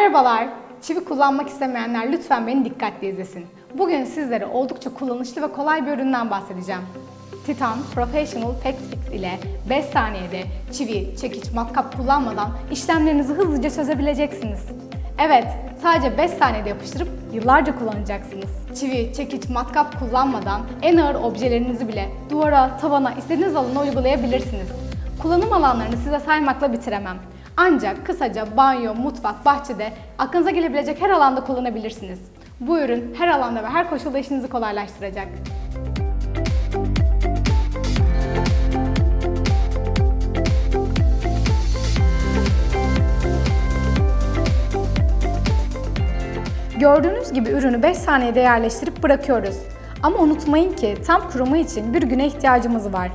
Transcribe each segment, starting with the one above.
Merhabalar. Çivi kullanmak istemeyenler lütfen beni dikkatli izlesin. Bugün sizlere oldukça kullanışlı ve kolay bir üründen bahsedeceğim. Titan Professional Pack Fix ile 5 saniyede çivi, çekiç, matkap kullanmadan işlemlerinizi hızlıca çözebileceksiniz. Evet, sadece 5 saniyede yapıştırıp yıllarca kullanacaksınız. Çivi, çekiç, matkap kullanmadan en ağır objelerinizi bile duvara, tavana, istediğiniz alana uygulayabilirsiniz. Kullanım alanlarını size saymakla bitiremem. Ancak kısaca banyo, mutfak, bahçede aklınıza gelebilecek her alanda kullanabilirsiniz. Bu ürün her alanda ve her koşulda işinizi kolaylaştıracak. Gördüğünüz gibi ürünü 5 saniyede yerleştirip bırakıyoruz. Ama unutmayın ki tam kurumu için bir güne ihtiyacımız var.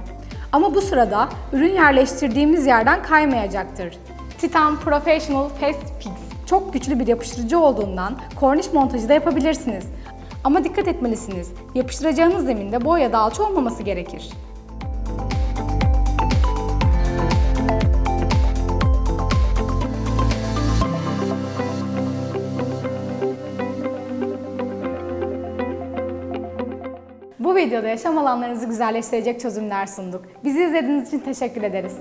Ama bu sırada ürün yerleştirdiğimiz yerden kaymayacaktır. Titan Professional Fast Fix çok güçlü bir yapıştırıcı olduğundan korniş montajı da yapabilirsiniz. Ama dikkat etmelisiniz. Yapıştıracağınız zeminde da alçı olmaması gerekir. Bu videoda yaşam alanlarınızı güzelleştirecek çözümler sunduk. Bizi izlediğiniz için teşekkür ederiz.